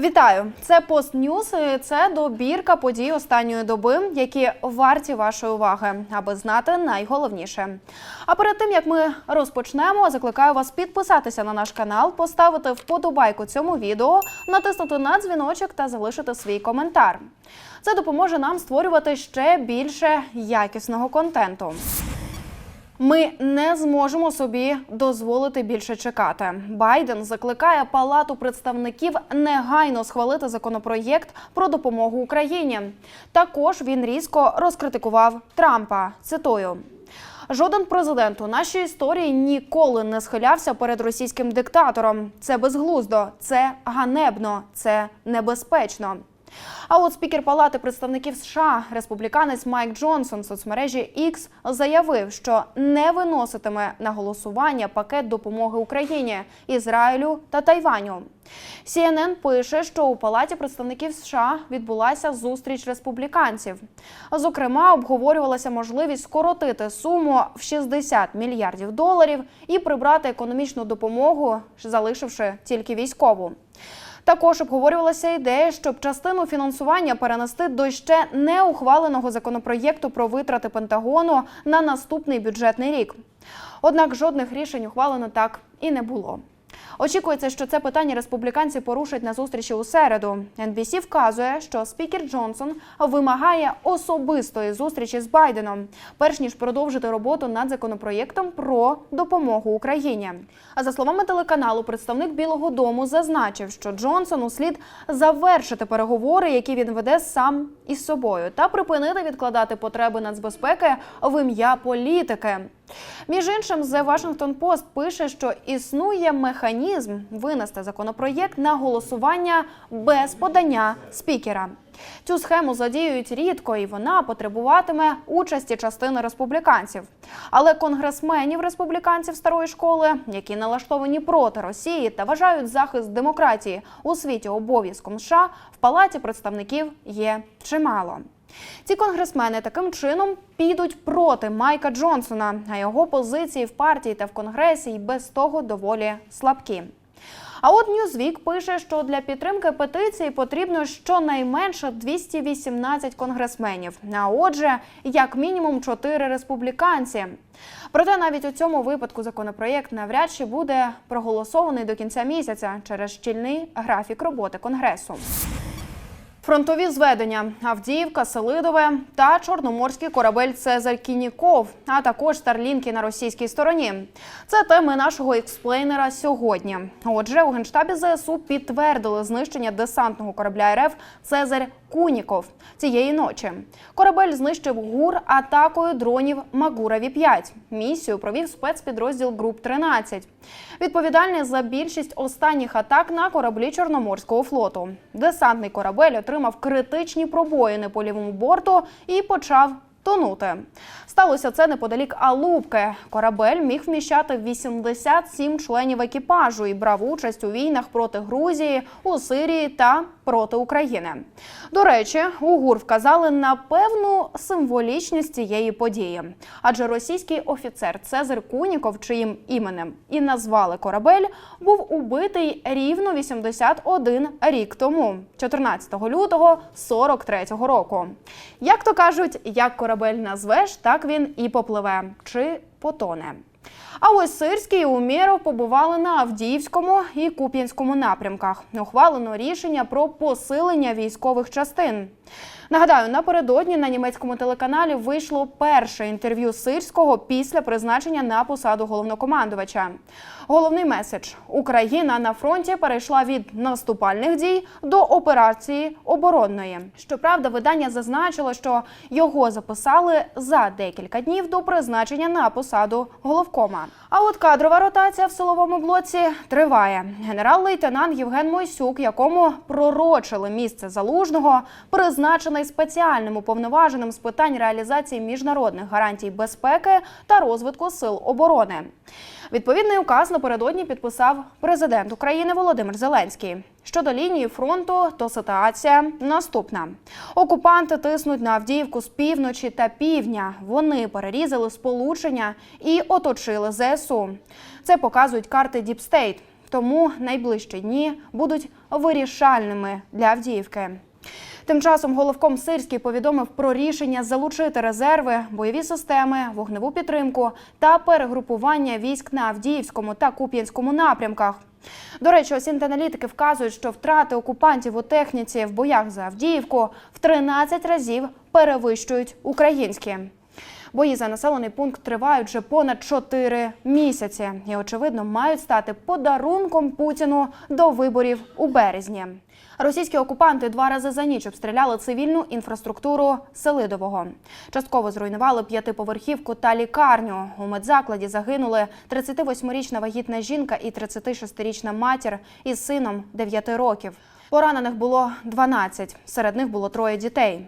Вітаю! Це пост Ньюс. і Це добірка подій останньої доби, які варті вашої уваги, аби знати найголовніше. А перед тим як ми розпочнемо, закликаю вас підписатися на наш канал, поставити вподобайку цьому відео, натиснути на дзвіночок та залишити свій коментар. Це допоможе нам створювати ще більше якісного контенту. Ми не зможемо собі дозволити більше чекати. Байден закликає Палату представників негайно схвалити законопроєкт про допомогу Україні. Також він різко розкритикував Трампа. Цитую. Жоден президент у нашій історії ніколи не схилявся перед російським диктатором. Це безглуздо, це ганебно, це небезпечно. А от спікер Палати представників США, республіканець Майк Джонсон в соцмережі X заявив, що не виноситиме на голосування пакет допомоги Україні, Ізраїлю та Тайваню. CNN пише, що у Палаті представників США відбулася зустріч республіканців. Зокрема, обговорювалася можливість скоротити суму в 60 мільярдів доларів і прибрати економічну допомогу, залишивши тільки військову. Також обговорювалася ідея, щоб частину фінансування перенести до ще не ухваленого законопроєкту про витрати Пентагону на наступний бюджетний рік. Однак жодних рішень ухвалено так і не було. Очікується, що це питання республіканці порушать на зустрічі у середу. NBC вказує, що спікер Джонсон вимагає особистої зустрічі з Байденом, перш ніж продовжити роботу над законопроєктом про допомогу Україні. А за словами телеканалу, представник Білого Дому зазначив, що Джонсону слід завершити переговори, які він веде сам із собою, та припинити відкладати потреби нацбезпеки в ім'я політики. Між іншим, The Washington Post пише, що існує механізм винести законопроєкт на голосування без подання спікера. Цю схему задіюють рідко, і вона потребуватиме участі частини республіканців. Але конгресменів республіканців старої школи, які налаштовані проти Росії та вважають захист демократії у світі обов'язком США, в палаті представників є чимало. Ці конгресмени таким чином підуть проти Майка Джонсона, а його позиції в партії та в конгресі й без того доволі слабкі. А от Ньюзвік пише, що для підтримки петиції потрібно щонайменше 218 конгресменів. А отже, як мінімум 4 республіканці. Проте навіть у цьому випадку законопроєкт навряд чи буде проголосований до кінця місяця через щільний графік роботи конгресу. Фронтові зведення Авдіївка, Селидове та чорноморський корабель Цезарь Кініков, а також старлінки на російській стороні. Це теми нашого експлейнера сьогодні. Отже, у генштабі ЗСУ підтвердили знищення десантного корабля РФ Цезарь Куніков цієї ночі. Корабель знищив гур атакою дронів Магураві 5 Місію провів спецпідрозділ Груп 13 Відповідальний за більшість останніх атак на кораблі Чорноморського флоту. Десантний корабель отримав критичні пробоїни по лівому борту і почав тонути. Сталося це неподалік Алубки. Корабель міг вміщати 87 членів екіпажу і брав участь у війнах проти Грузії, у Сирії та проти України. До речі, у ГУР вказали на певну символічність цієї події, адже російський офіцер Цезар Куніков, чиїм іменем і назвали корабель, був убитий рівно 81 рік тому, 14 лютого 43-го року. Як то кажуть, як корабель назвеш, так він і попливе чи потоне. А ось Сирський і Умєров побували на Авдіївському і Куп'янському напрямках. Ухвалено рішення про посилення військових частин. Нагадаю, напередодні на німецькому телеканалі вийшло перше інтерв'ю Сирського після призначення на посаду головнокомандувача. Головний меседж: Україна на фронті перейшла від наступальних дій до операції оборонної. Щоправда, видання зазначило, що його записали за декілька днів до призначення на посаду головкома. А от кадрова ротація в силовому блоці триває. Генерал-лейтенант Євген Мойсюк, якому пророчили місце залужного, призначений спеціальним уповноваженим з питань реалізації міжнародних гарантій безпеки та розвитку сил оборони. Відповідний указ напередодні підписав президент України Володимир Зеленський. Щодо лінії фронту, то ситуація наступна: окупанти тиснуть на Авдіївку з півночі та півдня. Вони перерізали сполучення і оточили ЗСУ. Це показують карти Діпстейт. Тому найближчі дні будуть вирішальними для Авдіївки. Тим часом головком Сирський повідомив про рішення залучити резерви, бойові системи, вогневу підтримку та перегрупування військ на Авдіївському та Куп'янському напрямках. До речі, осінт-аналітики вказують, що втрати окупантів у техніці в боях за Авдіївку в 13 разів перевищують українські. Бої за населений пункт тривають вже понад 4 місяці і, очевидно, мають стати подарунком Путіну до виборів у березні. Російські окупанти два рази за ніч обстріляли цивільну інфраструктуру Селидового. Частково зруйнували п'ятиповерхівку та лікарню. У медзакладі загинули 38-річна вагітна жінка і 36-річна матір із сином 9 років. Поранених було 12, серед них було троє дітей.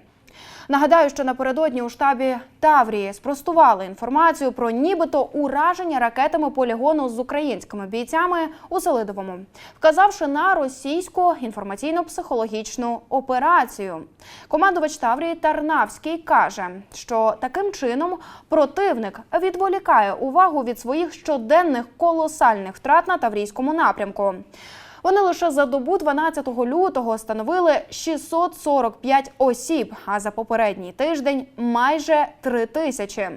Нагадаю, що напередодні у штабі Таврії спростували інформацію про нібито ураження ракетами полігону з українськими бійцями у Селидовому, вказавши на російську інформаційно-психологічну операцію. Командувач Таврії Тарнавський каже, що таким чином противник відволікає увагу від своїх щоденних колосальних втрат на Таврійському напрямку. Вони лише за добу 12 лютого становили 645 осіб, а за попередній тиждень майже 3 тисячі.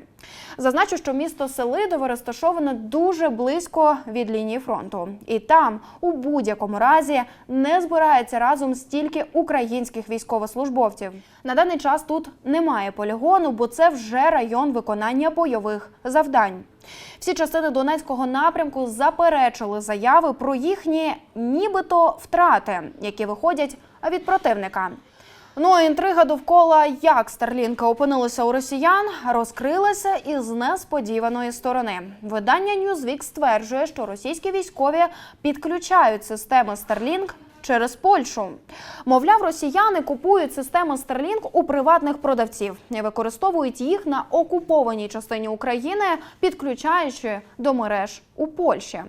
Зазначу, що місто Селидове розташоване дуже близько від лінії фронту, і там у будь-якому разі не збирається разом стільки українських військовослужбовців. На даний час тут немає полігону, бо це вже район виконання бойових завдань. Всі частини Донецького напрямку заперечили заяви про їхні нібито втрати, які виходять від противника. Ну а інтрига довкола як Старлінка опинилася у росіян, розкрилася із несподіваної сторони. Видання Newsweek стверджує, що російські військові підключають системи Starlink через Польщу. Мовляв, росіяни купують системи Starlink у приватних продавців використовують їх на окупованій частині України, підключаючи до мереж у Польщі.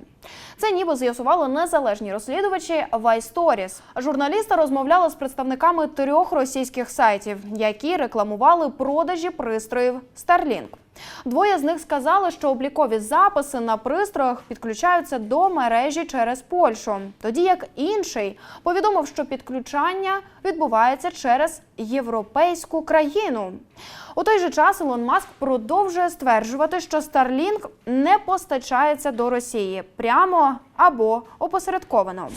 Це ніби з'ясували незалежні розслідувачі Stories. Журналісти розмовляли з представниками трьох російських сайтів, які рекламували продажі пристроїв Starlink. Двоє з них сказали, що облікові записи на пристроях підключаються до мережі через Польщу, тоді як інший повідомив, що підключання відбувається через європейську країну. У той же час Ілон Маск продовжує стверджувати, що Starlink не постачається до Росії прямо або опосередковано.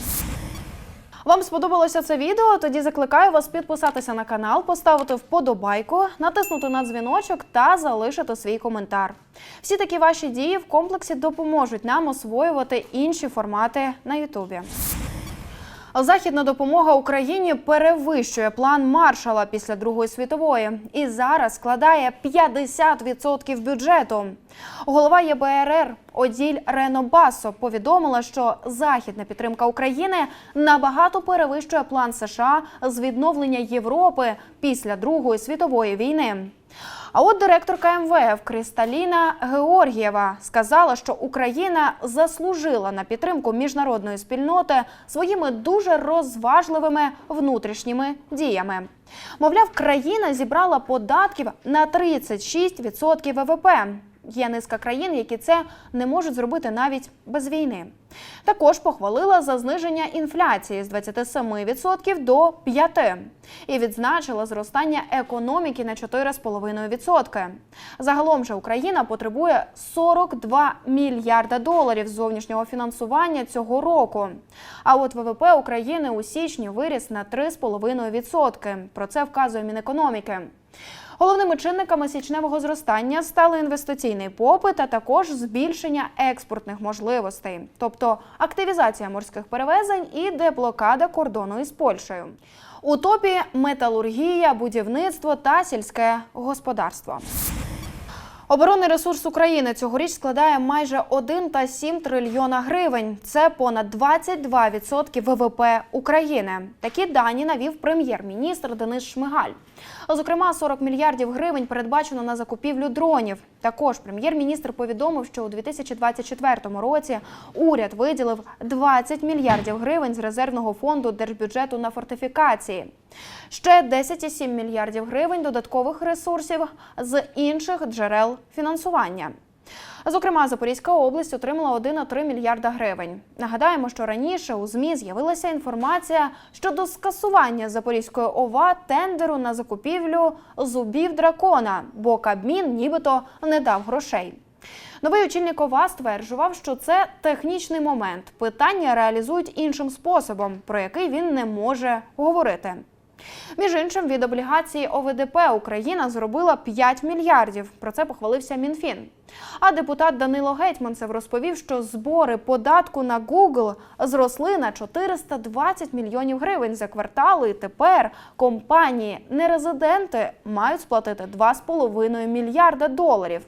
Вам сподобалося це відео? Тоді закликаю вас підписатися на канал, поставити вподобайку, натиснути на дзвіночок та залишити свій коментар. Всі такі ваші дії в комплексі допоможуть нам освоювати інші формати на Ютубі. Західна допомога Україні перевищує план Маршала після Другої світової і зараз складає 50% бюджету. Голова ЄБРР Оділь Рено Басо повідомила, що західна підтримка України набагато перевищує план США з відновлення Європи після Другої світової війни. А от директорка МВФ Кристаліна Георгієва сказала, що Україна заслужила на підтримку міжнародної спільноти своїми дуже розважливими внутрішніми діями. Мовляв, країна зібрала податків на 36% ВВП. Є низка країн, які це не можуть зробити навіть без війни. Також похвалила за зниження інфляції з 27% до 5% і відзначила зростання економіки на 4,5%. Загалом же Україна потребує 42 мільярда доларів зовнішнього фінансування цього року. А от ВВП України у січні виріс на 3,5%. Про це вказує Мінекономіки. Головними чинниками січневого зростання стали інвестиційний попит, а також збільшення експортних можливостей, тобто активізація морських перевезень і деблокада кордону із Польщею. У топі металургія, будівництво та сільське господарство. Оборонний ресурс України цьогоріч складає майже 1,7 трильйона гривень. Це понад 22% ВВП України. Такі дані навів прем'єр-міністр Денис Шмигаль. Зокрема, 40 мільярдів гривень передбачено на закупівлю дронів. Також прем'єр-міністр повідомив, що у 2024 році уряд виділив 20 мільярдів гривень з резервного фонду держбюджету на фортифікації. Ще 10,7 мільярдів гривень додаткових ресурсів з інших джерел фінансування. Зокрема, Запорізька область отримала 1,3 мільярда гривень. Нагадаємо, що раніше у ЗМІ з'явилася інформація щодо скасування Запорізької ОВА тендеру на закупівлю зубів дракона, бо Кабмін нібито не дав грошей. Новий очільник ОВА стверджував, що це технічний момент. Питання реалізують іншим способом, про який він не може говорити. Між іншим, від облігації ОВДП Україна зробила 5 мільярдів. Про це похвалився Мінфін. А депутат Данило Гетьманцев розповів, що збори податку на Google зросли на 420 мільйонів гривень за квартали. І тепер компанії нерезиденти мають сплатити 2,5 мільярда доларів.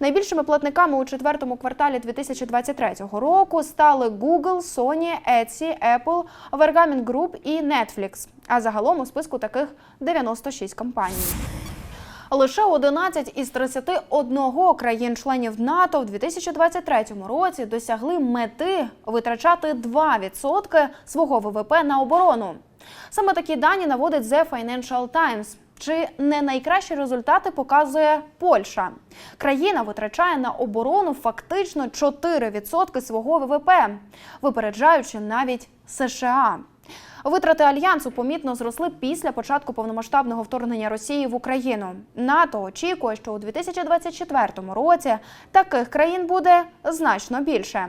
Найбільшими платниками у четвертому кварталі 2023 року стали Google, Sony, Etsy, Apple, Vergamin Group і Netflix. А загалом у списку таких 96 компаній. Лише 11 із 31 країн-членів НАТО в 2023 році досягли мети витрачати 2% свого ВВП на оборону. Саме такі дані наводить The Financial Times. Чи не найкращі результати показує Польща? Країна витрачає на оборону фактично 4% свого ВВП, випереджаючи навіть США. Витрати альянсу помітно зросли після початку повномасштабного вторгнення Росії в Україну. НАТО очікує, що у 2024 році таких країн буде значно більше.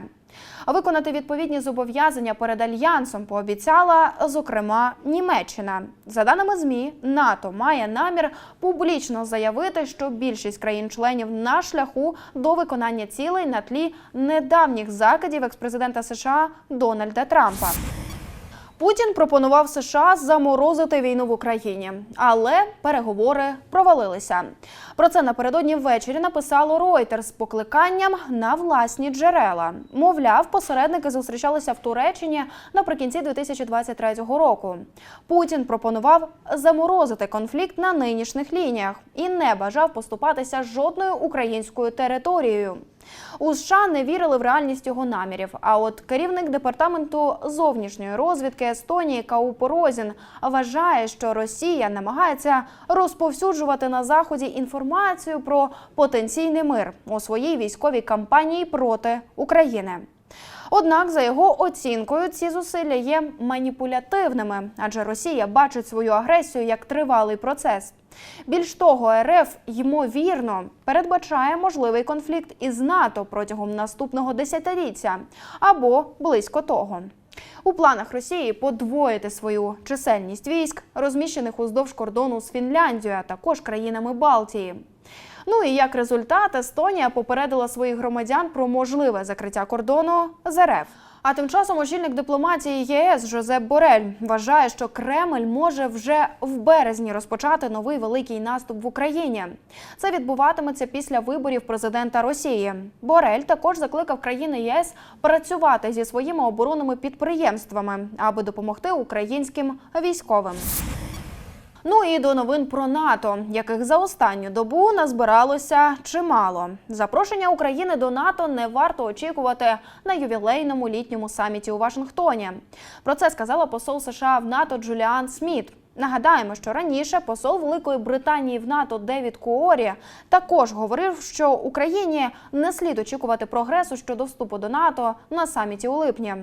Виконати відповідні зобов'язання перед альянсом пообіцяла, зокрема, Німеччина. За даними змі, НАТО має намір публічно заявити, що більшість країн-членів на шляху до виконання цілей на тлі недавніх закидів експрезидента США Дональда Трампа. Путін пропонував США заморозити війну в Україні, але переговори провалилися. Про це напередодні ввечері написало Reuters з покликанням на власні джерела. Мовляв, посередники зустрічалися в Туреччині наприкінці 2023 року. Путін пропонував заморозити конфлікт на нинішніх лініях і не бажав поступатися жодною українською територією. У США не вірили в реальність його намірів. А от керівник департаменту зовнішньої розвідки Естонії Каупо Розін вважає, що Росія намагається розповсюджувати на заході інформацію про потенційний мир у своїй військовій кампанії проти України. Однак, за його оцінкою, ці зусилля є маніпулятивними, адже Росія бачить свою агресію як тривалий процес. Більш того, РФ ймовірно передбачає можливий конфлікт із НАТО протягом наступного десятиліття або близько того. У планах Росії подвоїти свою чисельність військ, розміщених уздовж кордону з Фінляндією, а також країнами Балтії. Ну і як результат, Естонія попередила своїх громадян про можливе закриття кордону з РФ. А тим часом очільник дипломатії ЄС Жозеп Борель вважає, що Кремль може вже в березні розпочати новий великий наступ в Україні. Це відбуватиметься після виборів президента Росії. Борель також закликав країни ЄС працювати зі своїми оборонними підприємствами, аби допомогти українським військовим. Ну і до новин про НАТО, яких за останню добу назбиралося чимало. Запрошення України до НАТО не варто очікувати на ювілейному літньому саміті у Вашингтоні. Про це сказала посол США в НАТО Джуліан Сміт. Нагадаємо, що раніше посол Великої Британії в НАТО Девід Куорі також говорив, що Україні не слід очікувати прогресу щодо вступу до НАТО на саміті у липні.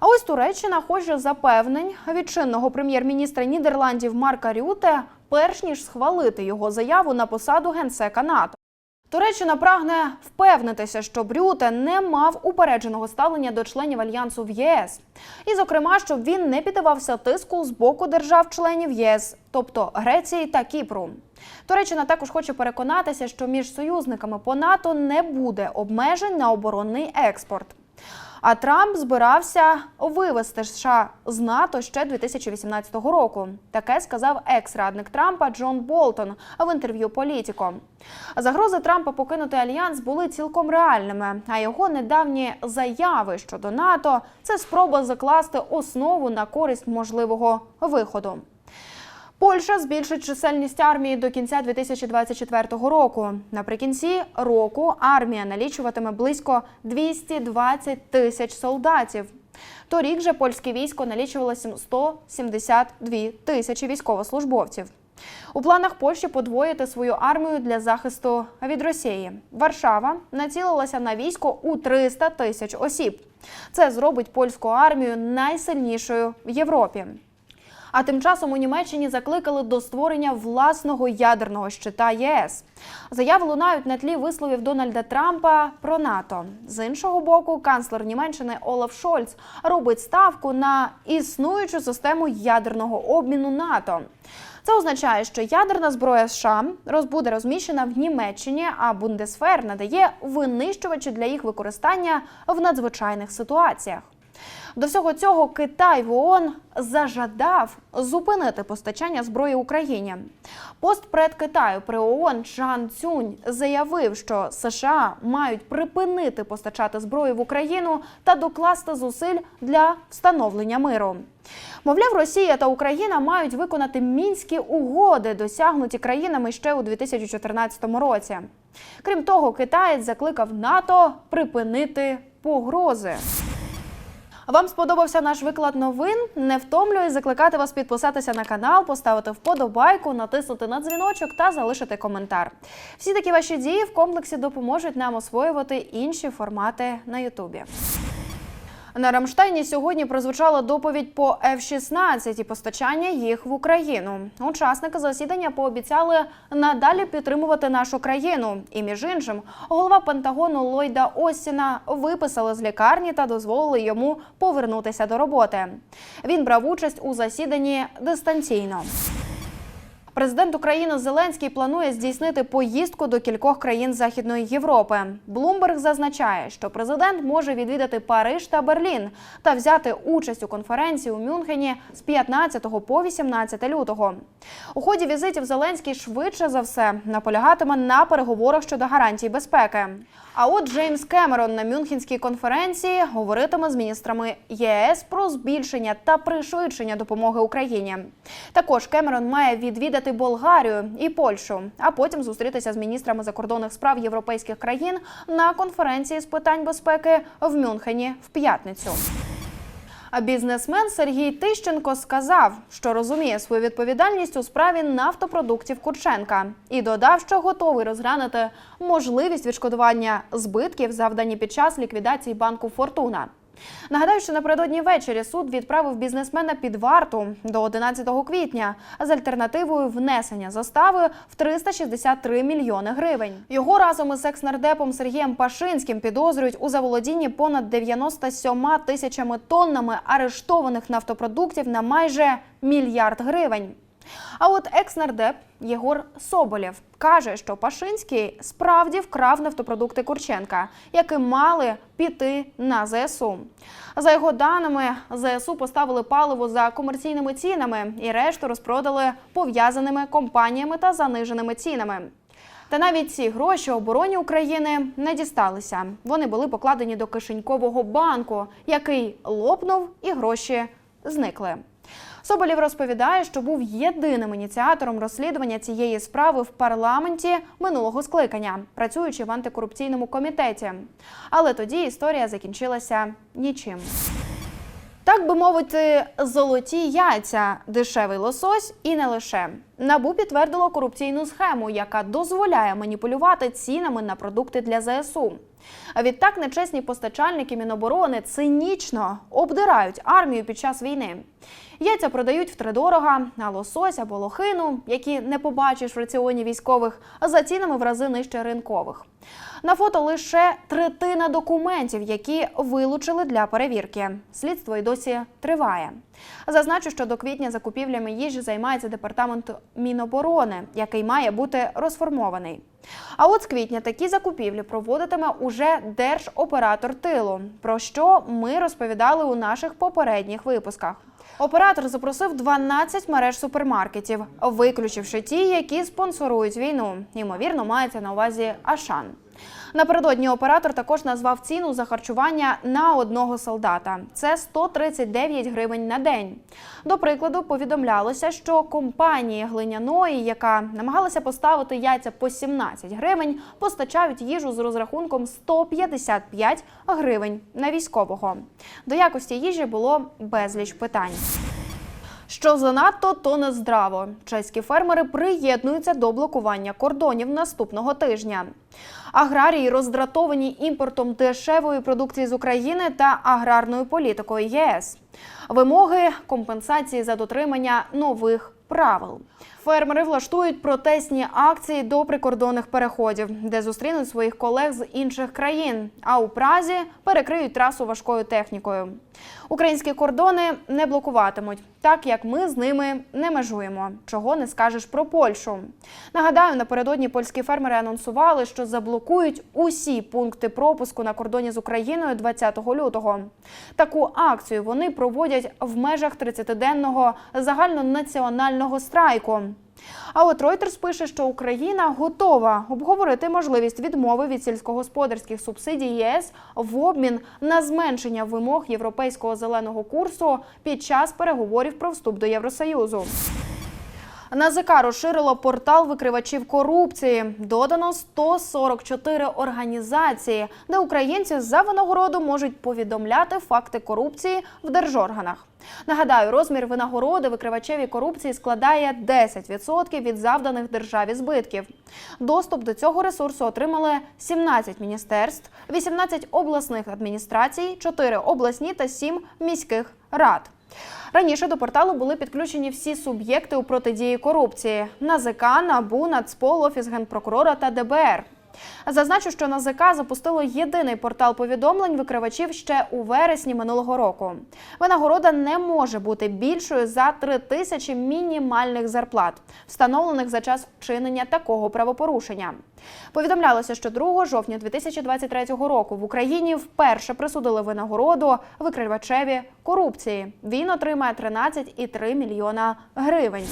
А ось Туреччина хоче запевнень від чинного прем'єр-міністра Нідерландів Марка Рюте, перш ніж схвалити його заяву на посаду генсека НАТО. Туреччина прагне впевнитися, що Брюте не мав упередженого ставлення до членів альянсу в ЄС, і, зокрема, щоб він не піддавався тиску з боку держав-членів ЄС, тобто Греції та Кіпру. Туреччина також хоче переконатися, що між союзниками по НАТО не буде обмежень на оборонний експорт. А Трамп збирався вивести США з НАТО ще 2018 року. Таке сказав екс-радник Трампа Джон Болтон в інтерв'ю Політіко. Загрози Трампа покинути альянс були цілком реальними. А його недавні заяви щодо НАТО це спроба закласти основу на користь можливого виходу. Польща збільшить чисельність армії до кінця 2024 року. Наприкінці року армія налічуватиме близько 220 тисяч солдатів. Торік же польське військо налічувало 172 тисячі військовослужбовців. У планах Польщі подвоїти свою армію для захисту від Росії. Варшава націлилася на військо у 300 тисяч осіб. Це зробить польську армію найсильнішою в Європі. А тим часом у Німеччині закликали до створення власного ядерного щита ЄС. Заяви лунають на тлі висловів Дональда Трампа про НАТО. З іншого боку, канцлер Німеччини Олаф Шольц робить ставку на існуючу систему ядерного обміну НАТО. Це означає, що ядерна зброя США роз- буде розміщена в Німеччині, а Бундесфер надає винищувачі для їх використання в надзвичайних ситуаціях. До всього цього Китай в ООН зажадав зупинити постачання зброї Україні. Постпред Китаю при ООН Чан Цюнь заявив, що США мають припинити постачати зброю в Україну та докласти зусиль для встановлення миру. Мовляв, Росія та Україна мають виконати мінські угоди, досягнуті країнами ще у 2014 році. Крім того, китаєць закликав НАТО припинити погрози. Вам сподобався наш виклад новин? Не втомлююсь закликати вас підписатися на канал, поставити вподобайку, натиснути на дзвіночок та залишити коментар. Всі такі ваші дії в комплексі допоможуть нам освоювати інші формати на Ютубі. На Рамштайні сьогодні прозвучала доповідь по F-16 і постачання їх в Україну. Учасники засідання пообіцяли надалі підтримувати нашу країну. І між іншим, голова Пентагону Ллойда Остіна виписали з лікарні та дозволили йому повернутися до роботи. Він брав участь у засіданні дистанційно. Президент України Зеленський планує здійснити поїздку до кількох країн Західної Європи. Блумберг зазначає, що президент може відвідати Париж та Берлін та взяти участь у конференції у Мюнхені з 15 по 18 лютого. У ході візитів Зеленський швидше за все наполягатиме на переговорах щодо гарантій безпеки. А от Джеймс Кемерон на Мюнхенській конференції говоритиме з міністрами ЄС про збільшення та пришвидшення допомоги Україні. Також Кемерон має відвідати Болгарію і Польщу, а потім зустрітися з міністрами закордонних справ європейських країн на конференції з питань безпеки в Мюнхені в п'ятницю. А бізнесмен Сергій Тищенко сказав, що розуміє свою відповідальність у справі нафтопродуктів Курченка і додав, що готовий розглянути можливість відшкодування збитків, завдані під час ліквідації банку Фортуна. Нагадаю, що напередодні ввечері суд відправив бізнесмена під варту до 11 квітня з альтернативою внесення застави в 363 мільйони гривень. Його разом із екснардепом Сергієм Пашинським підозрюють у заволодінні понад 97 тисячами тоннами арештованих нафтопродуктів на майже мільярд гривень. А от екс-нардеп Єгор Соболєв каже, що Пашинський справді вкрав нафтопродукти Курченка, які мали піти на ЗСУ. За його даними, ЗСУ поставили паливо за комерційними цінами і решту розпродали пов'язаними компаніями та заниженими цінами. Та навіть ці гроші обороні України не дісталися. Вони були покладені до кишенькового банку, який лопнув, і гроші зникли. Соболєв розповідає, що був єдиним ініціатором розслідування цієї справи в парламенті минулого скликання, працюючи в антикорупційному комітеті. Але тоді історія закінчилася нічим. Так би мовити, золоті яйця, дешевий лосось і не лише. Набу підтвердило корупційну схему, яка дозволяє маніпулювати цінами на продукти для ЗСУ. А відтак нечесні постачальники Міноборони цинічно обдирають армію під час війни. Яйця продають втридорога, а лосось або лохину, які не побачиш в раціоні військових, за цінами в рази нижче ринкових. На фото лише третина документів, які вилучили для перевірки. Слідство й досі триває. Зазначу, що до квітня закупівлями їжі займається департамент Міноборони, який має бути розформований. А от з квітня такі закупівлі проводитиме уже держоператор тилу, про що ми розповідали у наших попередніх випусках. Оператор запросив 12 мереж супермаркетів, виключивши ті, які спонсорують війну. Ймовірно, мається на увазі Ашан. Напередодні оператор також назвав ціну за харчування на одного солдата. Це 139 гривень на день. До прикладу, повідомлялося, що компанії глиняної, яка намагалася поставити яйця по 17 гривень, постачають їжу з розрахунком 155 гривень на військового. До якості їжі було безліч питань. Що занадто, то не здраво. Чеські фермери приєднуються до блокування кордонів наступного тижня. Аграрії роздратовані імпортом дешевої продукції з України та аграрною політикою ЄС. Вимоги компенсації за дотримання нових правил. Фермери влаштують протестні акції до прикордонних переходів, де зустрінуть своїх колег з інших країн. А у Празі перекриють трасу важкою технікою. Українські кордони не блокуватимуть, так як ми з ними не межуємо. Чого не скажеш про Польщу. Нагадаю, напередодні польські фермери анонсували, що заблокують усі пункти пропуску на кордоні з Україною 20 лютого. Таку акцію вони проводять в межах 30-денного загальнонаціонального страйку. А от Reuters пише, що Україна готова обговорити можливість відмови від сільськогосподарських субсидій ЄС в обмін на зменшення вимог європейського зеленого курсу під час переговорів про вступ до Євросоюзу. НАЗК розширило портал викривачів корупції. Додано 144 організації, де українці за винагороду можуть повідомляти факти корупції в держорганах. Нагадаю, розмір винагороди викривачеві корупції складає 10% від завданих державі збитків. Доступ до цього ресурсу отримали 17 міністерств, 18 обласних адміністрацій, 4 обласні та 7 міських рад. Раніше до порталу були підключені всі суб'єкти у протидії корупції: НАЗК, НАБУ, Нацпол, Офіс генпрокурора та ДБР. Зазначу, що НАЗК запустило єдиний портал повідомлень викривачів ще у вересні минулого року. Винагорода не може бути більшою за 3 тисячі мінімальних зарплат, встановлених за час вчинення такого правопорушення. Повідомлялося, що 2 жовтня 2023 року в Україні вперше присудили винагороду викривачеві корупції. Він отримає 13,3 мільйона гривень.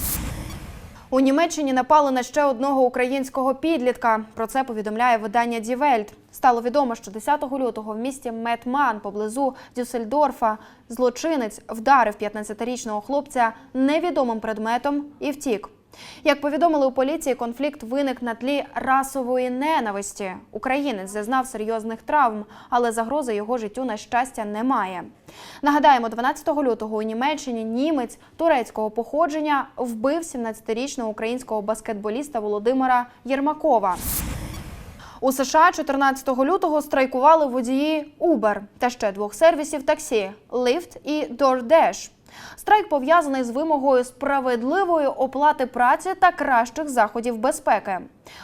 У Німеччині напали на ще одного українського підлітка. Про це повідомляє видання Die. Стало відомо, що 10 лютого в місті Метман поблизу Дюссельдорфа злочинець вдарив 15-річного хлопця невідомим предметом і втік. Як повідомили у поліції, конфлікт виник на тлі расової ненависті. Українець зазнав серйозних травм, але загрози його життю на щастя немає. Нагадаємо, 12 лютого у Німеччині німець турецького походження вбив 17-річного українського баскетболіста Володимира Єрмакова. У США 14 лютого страйкували водії Uber та ще двох сервісів таксі Lyft і DoorDash. Страйк пов'язаний з вимогою справедливої оплати праці та кращих заходів безпеки.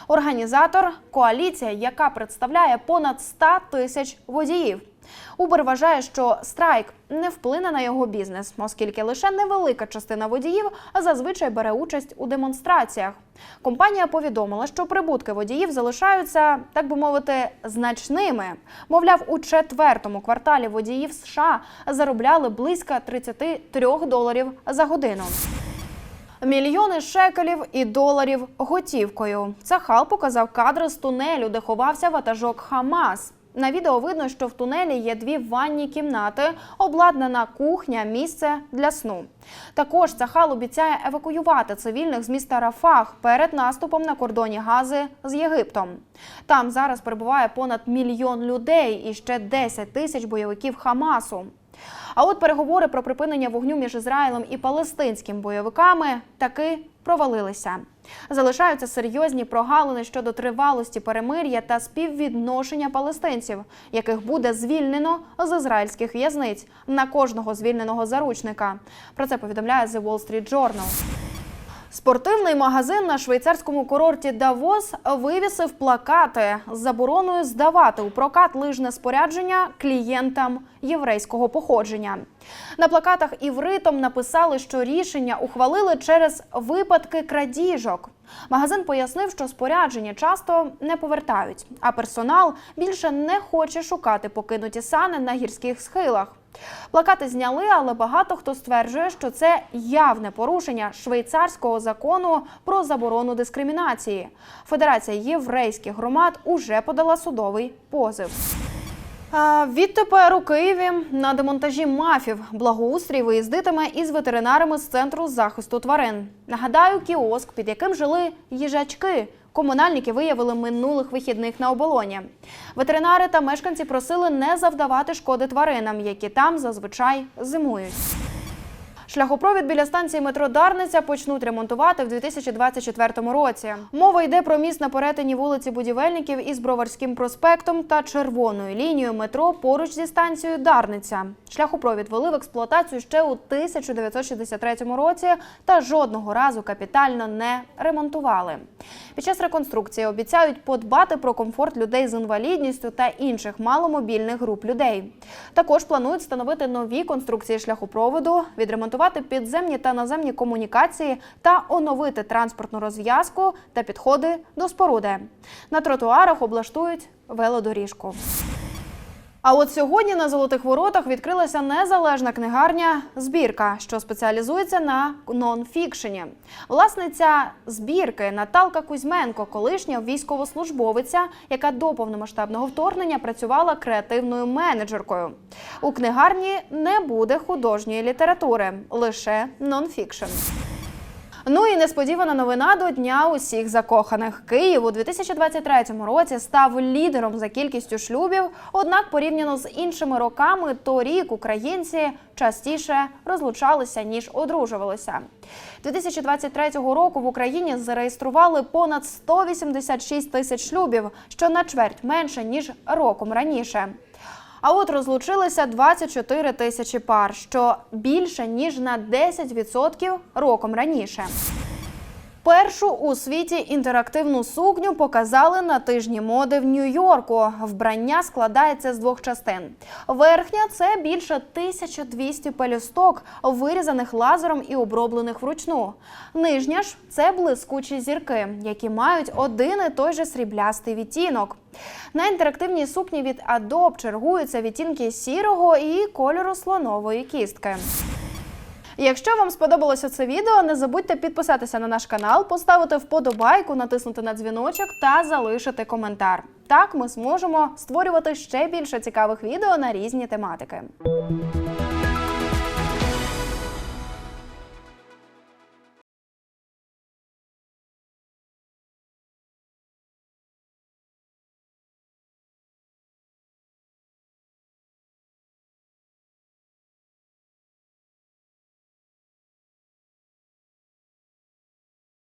Організатор коаліція, яка представляє понад 100 тисяч водіїв. Uber вважає, що страйк не вплине на його бізнес, оскільки лише невелика частина водіїв зазвичай бере участь у демонстраціях. Компанія повідомила, що прибутки водіїв залишаються, так би мовити, значними. Мовляв, у четвертому кварталі водіїв США заробляли близько 33 доларів за годину. Мільйони шекелів і доларів готівкою. Цахал показав кадри з тунелю, де ховався ватажок Хамас. На відео видно, що в тунелі є дві ванні кімнати, обладнана кухня, місце для сну. Також Цахал обіцяє евакуювати цивільних з міста Рафах перед наступом на кордоні Гази з Єгиптом. Там зараз перебуває понад мільйон людей і ще 10 тисяч бойовиків Хамасу. А от переговори про припинення вогню між Ізраїлем і палестинськими бойовиками таки провалилися. Залишаються серйозні прогалини щодо тривалості перемир'я та співвідношення палестинців, яких буде звільнено з ізраїльських в'язниць на кожного звільненого заручника. Про це повідомляє The Wall Street Journal. Спортивний магазин на швейцарському курорті Давос вивісив плакати з забороною здавати у прокат лижне спорядження клієнтам єврейського походження. На плакатах івритом написали, що рішення ухвалили через випадки крадіжок. Магазин пояснив, що спорядження часто не повертають, а персонал більше не хоче шукати покинуті сани на гірських схилах. Плакати зняли, але багато хто стверджує, що це явне порушення швейцарського закону про заборону дискримінації. Федерація єврейських громад уже подала судовий позив. Відтепер у Києві на демонтажі мафів благоустрій виїздитиме із ветеринарами з центру захисту тварин. Нагадаю, кіоск, під яким жили їжачки. Комунальники виявили минулих вихідних на оболоні. Ветеринари та мешканці просили не завдавати шкоди тваринам, які там зазвичай зимують. Шляхопровід біля станції метро Дарниця почнуть ремонтувати в 2024 році. Мова йде про міст на перетині вулиці Будівельників із Броварським проспектом та червоною лінією метро поруч зі станцією Дарниця. Шляхопровід вели в експлуатацію ще у 1963 році та жодного разу капітально не ремонтували. Під час реконструкції обіцяють подбати про комфорт людей з інвалідністю та інших маломобільних груп людей. Також планують встановити нові конструкції шляхопроводу, відремонтувати підземні та наземні комунікації та оновити транспортну розв'язку та підходи до споруди. На тротуарах облаштують велодоріжку. А от сьогодні на золотих воротах відкрилася незалежна книгарня Збірка, що спеціалізується на нонфікшені. Власниця збірки Наталка Кузьменко, колишня військовослужбовиця, яка до повномасштабного вторгнення працювала креативною менеджеркою. У книгарні не буде художньої літератури, лише нонфікшн. Ну і несподівана новина до дня усіх закоханих. Київ у 2023 році став лідером за кількістю шлюбів. Однак, порівняно з іншими роками, торік українці частіше розлучалися ніж одружувалися. 2023 року в Україні зареєстрували понад 186 тисяч шлюбів, що на чверть менше ніж роком раніше. А от розлучилися 24 тисячі пар, що більше ніж на 10% роком раніше. Першу у світі інтерактивну сукню показали на тижні моди в Нью-Йорку. Вбрання складається з двох частин. Верхня це більше 1200 пелюсток, вирізаних лазером і оброблених вручну. Нижня ж це блискучі зірки, які мають один і той же сріблястий відтінок. На інтерактивній сукні від Adobe чергуються відтінки сірого і кольору слонової кістки. Якщо вам сподобалося це відео, не забудьте підписатися на наш канал, поставити вподобайку, натиснути на дзвіночок та залишити коментар. Так ми зможемо створювати ще більше цікавих відео на різні тематики.